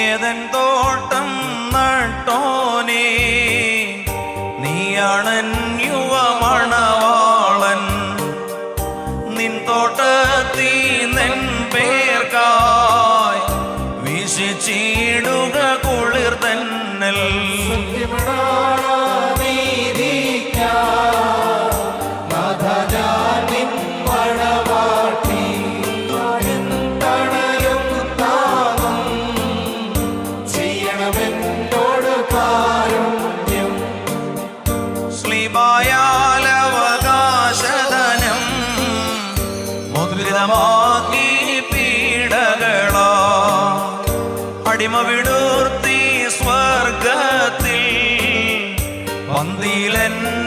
ஏதன் தோட்டம் ശ്ലീബായാലവകാശധനം മുദ്രിതമാക്കി പീഡകളാ. അടിമ വിടൂർത്തി സ്വർഗത്തിൽ പന്തിയിലെന്നെ